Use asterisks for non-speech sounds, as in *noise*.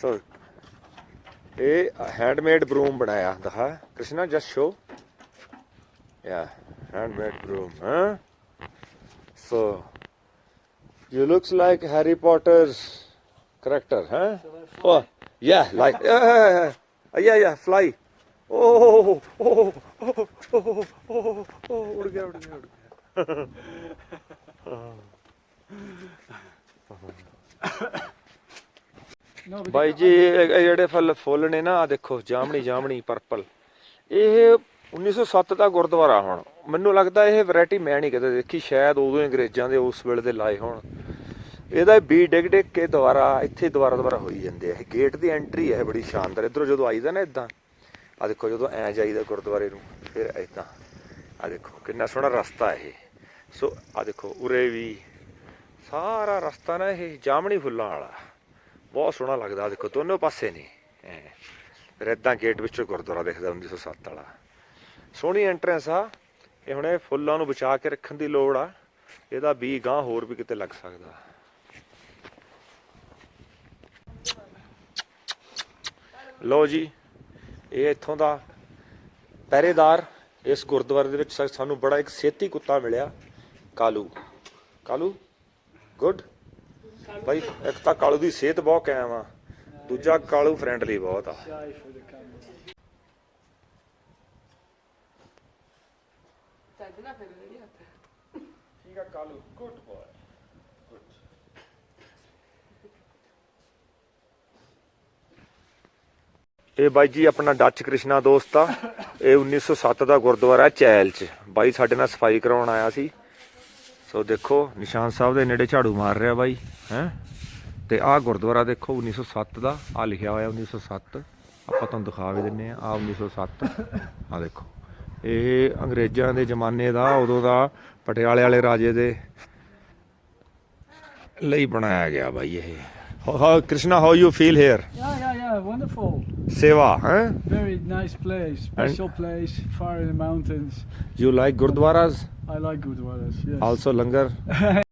ਸੋ ਇਹ handmade broom ਬਣਾਇਆ ਦਿਖਾ ਕ੍ਰਿਸ਼ਨਾ ਜਸਟ ਸ਼ੋ ਯਾ ਹੈਂਡਮੇਡ ਬਰੂਮ ਹਾਂ so character huh oh yeah like yeah yeah, fly oh oh oh oh oh oh oh ਗਿਆ ਬਾਈ ਜੀ, ਇਹ ਇਹ ਜਿਹੜੇ ਫੁੱਲ ਫੁੱਲ ਨੇ ਨਾ ਆ ਦੇਖੋ, ਜਾਮਣੀ ਜਾਮਣੀ ਪਰਪਲ ਇਹ 1907 ਦਾ ਗੁਰਦੁਆਰਾ ਹੁਣ। ਮੈਨੂੰ ਲੱਗਦਾ ਇਹ ਵੈਰਾਈਟੀ ਮੈਂ ਨਹੀਂ ਕਦੇ ਦੇਖੀ, ਸ਼ਾਇਦ ਉਦੋਂ ਅੰਗਰੇਜ਼ਾਂ ਦੇ ਉਸ ਵੇਲੇ ਦੇ ਲਾਏ ਹੋਣ। ਇਹਦਾ ਬੀ ਡਿਗ ਡਿਗ ਕੇ ਦੁਬਾਰਾ ਇੱਥੇ ਦੁਬਾਰਾ ਦੁਬਾਰਾ ਹੋਈ ਜਾਂਦੇ ਆ। ਇਹ ਗੇਟ ਦੀ ਐਂਟਰੀ ਹੈ ਬੜੀ ਸ਼ਾਨਦਾਰ। ਇਧਰੋਂ ਜਦੋਂ ਆਈਦਾ ਨਾ ਇਦਾਂ ਆ ਦੇਖੋ, ਜਦੋਂ ਐ ਜਾਈਦਾ ਗੁਰਦੁਆਰੇ ਨੂੰ, ਫਿਰ ਇਦਾਂ ਆ ਦੇਖੋ, ਕਿੰਨਾ ਸੋਹਣਾ ਰਸਤਾ ਇਹ। ਸੋ ਆ ਦੇਖੋ, ਉਰੇ ਵੀ ਸਾਰਾ ਰਸਤਾ ਨਾ ਇਹ ਜਾਮਣੀ ਫੁੱਲਾਂ ਵਾਲਾ। ਬਹੁਤ ਸੋਹਣਾ ਲੱਗਦਾ ਦੇਖੋ, ਦੋਨੋਂ ਪਾਸੇ ਨੇ। ਐਂ। ਫਿਰ ਏਦਾਂ ਗੇਟ ਵਿੱਚੋਂ ਗੁਰਦੁਆਰਾ ਦਿਖਦਾ 1907 ਵਾਲਾ। ਸੋਹਣੀ ਐਂਟਰੈਂਸ ਆ। ਇਹ ਹੁਣ ਇਹ ਫੁੱਲਾਂ ਨੂੰ ਬਚਾ ਕੇ ਰੱਖਣ ਦੀ ਲੋੜ ਆ। ਇਹਦਾ ਬੀ ਗਾਂ ਹੋਰ ਵੀ ਕਿਤੇ ਲੱਗ ਸਕਦਾ। ਲਓ ਜੀ, ਇਹ ਇੱਥੋਂ ਦਾ ਪਹਿਰੇਦਾਰ ਇਸ ਗੁਰਦੁਆਰੇ ਦੇ ਵਿੱਚ ਸਾਨੂੰ ਬੜਾ ਇੱਕ ਸੇਤੀ ਕੁੱਤਾ ਮਿਲਿਆ। ਕਾਲੂ। ਕਾਲੂ, ਗੁੱਡ। ਭਾਈ ਇੱਕ ਤਾਂ ਕਾਲੂ ਦੀ ਸਿਹਤ ਬਹੁਤ ਕਾਇਮ ਆ। ਦੂਜਾ ਕਾਲੂ ਫਰੈਂਡਲੀ ਬਹੁਤ ਆ. ਠੀਕ ਕਾਲੂ ਗੁੱਡ ਇਹ ਬਾਈ ਜੀ ਆਪਣਾ ਡੱਚ ਕ੍ਰਿਸ਼ਨਾ ਦੋਸਤ ਆ। ਇਹ 1907 ਦਾ ਗੁਰਦੁਆਰਾ ਚੈਲ ਚ। ਬਾਈ ਸਾਡੇ ਨਾਲ ਸਫ਼ਾਈ ਕਰਾਉਣ ਆਇਆ ਸੀ। ਸੋ ਦੇਖੋ ਨਿਸ਼ਾਨ ਸਾਹਿਬ ਦੇ ਨੇੜੇ ਝਾੜੂ ਮਾਰ ਰਿਹਾ ਬਾਈ ਹੈ? ਤੇ ਆਹ ਗੁਰਦੁਆਰਾ ਦੇਖੋ 1907 ਦਾ ਆ ਲਿਖਿਆ ਹੋਇਆ 1907 ਆਪਾਂ ਤੁਹਾਨੂੰ ਦਿਖਾ ਵੀ ਦਿੰਨੇ ਆ ਆ 1907 ਆ ਦੇਖੋ। ਇਹ ਅੰਗਰੇਜ਼ਾਂ ਦੇ ਜ਼ਮਾਨੇ ਦਾ ਉਦੋਂ ਦਾ ਪਟਿਆਲੇ ਵਾਲੇ ਰਾਜੇ ਦੇ ਲਈ ਬਣਾਇਆ ਗਿਆ ਬਾਈ ਇਹ। ਹਾਂ Krishna how you feel here Yeah, yeah, yeah, wonderful. seva. Huh? Very nice place, special and place, far in the mountains. You like gurdwaras? I like gurdwaras, yes. Also langar? *laughs*